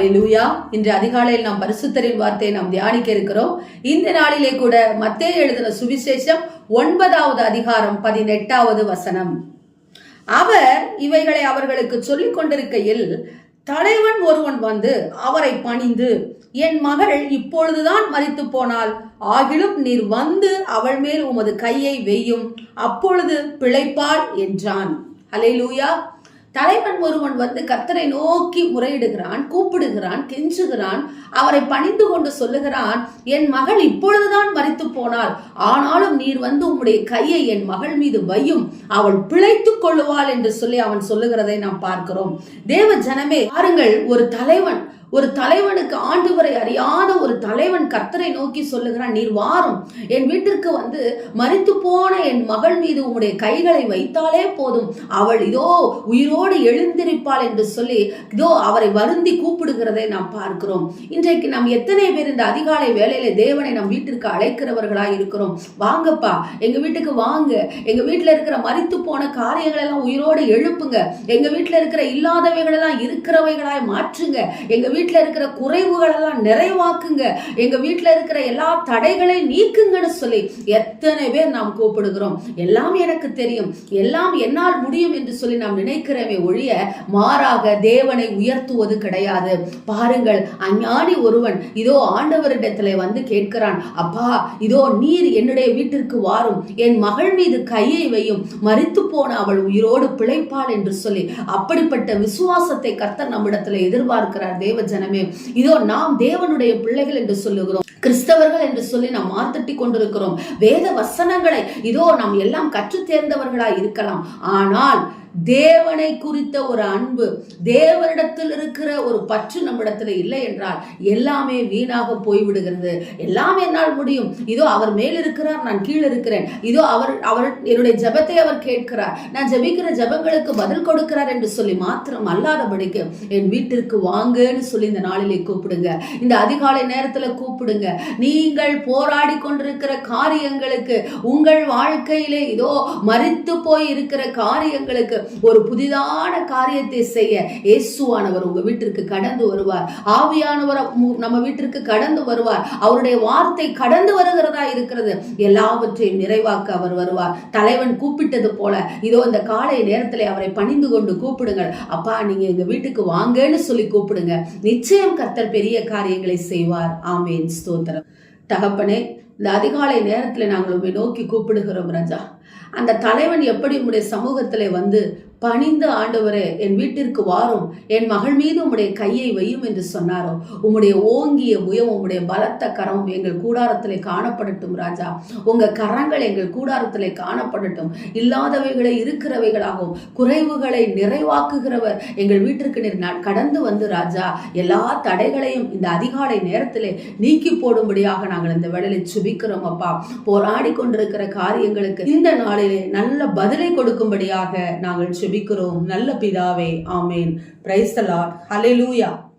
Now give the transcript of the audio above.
ஹalleluya இன்று அதிகாலையில் நாம் பரிசுத்தரின் வார்த்தையை நாம் தியானிக்க இருக்கிறோம். இந்த நாளிலே கூட மத்திய எழுதின சுவிசேஷம் ஒன்பதாவது அதிகாரம் பதினெட்டாவது வசனம். அவர் இவைகளை அவர்களுக்கு சொல்லிக் கொண்டிருக்கையில் தலைவன் ஒருவன் வந்து அவரை பணிந்து என் மகள் இப்பொழுதுதான் மறித்து போனால் ஆகிலும் நீர் வந்து அவள் மேல் உமது கையை வெய்யும். அப்பொழுது பிழைப்பாள் என்றான். அலை லூயா தலைவன் ஒருவன் வந்து கர்த்தரை நோக்கி முறையிடுகிறான் கூப்பிடுகிறான் கெஞ்சுகிறான் அவரை பணிந்து கொண்டு சொல்லுகிறான் என் மகள் இப்பொழுதுதான் மறித்து போனாள். ஆனாலும் நீர் வந்து உம்முடைய கையை என் மகள் மீது வையும். அவள் பிழைத்துக் கொள்ளுவாள் என்று சொல்லி அவன் சொல்லுகிறதை நாம் பார்க்கிறோம். தேவ ஜனமே பாருங்கள் ஒரு தலைவன் ஒரு தலைவனுக்கு ஆண்டவரை அறியாத ஒரு தலைவன் கர்த்தரை நோக்கி சொல்லுகிறான் நீர் வாரும். என் வீட்டிற்கு வந்து மறித்து போன என் மகள் மீது உம்முடைய கைகளை வைத்தாலே போதும். அவள் இதோ உயிரோடு எழுந்திருப்பாள் என்று சொல்லி இதோ அவரை வருந்தி கூப்பிடுகிறதை நாம் பார்க்கிறோம். இன்றைக்கு நாம் எத்தனை பேர் இந்த அதிகாலை வேலையில தேவனை நம் வீட்டிற்கு அழைக்கிறவர்களா இருக்கிறோம். வாங்கப்பா எங்க வீட்டுக்கு வாங்க. எங்க வீட்டுல இருக்கிற மறித்து போன காரியங்கள் எல்லாம் உயிரோடு எழுப்புங்க. எங்க வீட்டுல இருக்கிற இல்லாதவைகள் எல்லாம் இருக்கிறவைகளாய் மாற்றுங்க. எங்க வீட்டு வீட்டில் இருக்கிற குறைவுகளெல்லாம் நிறைவாக்குங்க. எங்க வீட்டுல இருக்கிற எல்லா தடைகளையும் நீக்குங்கன்னு சொல்லி எத்தனை பேர் நாம் கூப்பிடுகிறோம். எல்லாம் எனக்கு தெரியும். எல்லாம் என்னால் முடியும் என்று சொல்லி நாம் நினைக்கிறவே ஒழிய மாறாக தேவனை உயர்த்துவது கிடையாது. பாருங்கள் அஞ்ஞானி ஒருவன் இதோ ஆண்டவரிடத்துல வந்து கேட்கிறான் அப்பா இதோ நீர் என்னுடைய வீட்டிற்கு வாரும். என் மகள் மீது கையை வையும். மறித்து போன அவள் உயிரோடு பிழைப்பாள் என்று சொல்லி அப்படிப்பட்ட விசுவாசத்தை கர்த்தர் நம்மிடத்தில் எதிர்பார்க்கிறார் தேவ ஜனமே. இதோ நாம் தேவனுடைய பிள்ளைகள் என்று சொல்லுகிறோம். கிறிஸ்தவர்கள் என்று சொல்லி நாம் மாத்தட்டி கொண்டிருக்கிறோம். வேத வசனங்களை இதோ நாம் எல்லாம் கற்று தேர்ந்தவர்களாய் இருக்கலாம். ஆனால் தேவனை குறித்த ஒரு அன்பு தேவனிடத்தில் இருக்கிற ஒரு பற்று நம்மிடத்தில் இல்லை என்றால் எல்லாமே வீணாக போய்விடுகிறது. எல்லாமே என்னால் முடியும். இதோ அவர் மேல் இருக்கிறார் நான் கீழ் இருக்கிறேன். இதோ அவர் அவர் என்னுடைய ஜெபத்தை அவர் கேட்கிறார். நான் ஜெபிக்கிற ஜெபங்களுக்கு பதில் கொடுக்கிறார் என்று சொல்லி மாத்திரம் அல்லாதபடிக்கு என் வீட்டிற்கு வாங்கன்னு சொல்லி இந்த நாளிலே கூப்பிடுங்க. இந்த அதிகாலை நேரத்தில் கூப்பிடுங்க. நீங்கள் போராடி கொண்டிருக்கிற காரியங்களுக்கு உங்கள் வாழ்க்கையிலே இதோ மறித்து போய் இருக்கிற காரியங்களுக்கு ஒரு புதிதான காரியத்தை செய்ய இயேசுவானவர் உங்க வீட்டிற்கு கடந்து வருவார். ஆவியானவர் நம்ம வீட்டிற்கு கடந்து வருவார். அவருடைய வார்த்தை கடந்து வருகிறதா இருக்கிறது? எல்லாவற்றையும் நிறைவாக்க அவர் வருவார். தலைவன் கூப்பிட்டது போல இதோ இந்த காலை நேரத்தில் அவரை பணிந்து கொண்டு கூப்பிடுங்கள். அப்பா நீங்க எங்க வீட்டுக்கு வாங்கன்னு சொல்லி கூப்பிடுங்க. நிச்சயம் கர்த்தர் பெரிய காரியங்களை செய்வார். ஆமேன். ஸ்தோத்திரம். தகப்பனே இந்த அதிகாலை நேரத்தில் நாங்கள் உண்மை நோக்கி கூப்பிடுகிறோம் ராஜா. அந்த தலைவன் எப்படி உங்களுடைய சமூகத்தில் வந்து பணிந்து ஆண்டவரே என் வீட்டிற்கு வாரும். என் மகள் மீது உம்முடைய கையை வையும் என்று சொன்னாரோ? உம்முடைய ஓங்கிய புயம் உம்முடைய பலத்த கரம் எங்கள் கூடாரத்திலே காணப்படட்டும் ராஜா. உங்க கரங்கள் எங்கள் கூடாரத்திலே காணப்படட்டும். இல்லாதவைகளை இருக்கிறவைகளாகவும் குறைவுகளை நிறைவாக்குகிறவர் எங்கள் வீட்டிற்கு நீர் கடந்து வந்து ராஜா. எல்லா தடைகளையும் இந்த அதிகாலை நேரத்திலே நீக்கி போடும்படியாக நாங்கள் இந்த வேலையை சுபிக்கிறோம் அப்பா. போராடி கொண்டிருக்கிற காரியங்களுக்கு இந்த நாளிலே நல்ல பதிலை கொடுக்கும்படியாக நாங்கள் ஜெபிக்கிறோம். நல்ல பிதாவே ஆமேன். Price hallelujah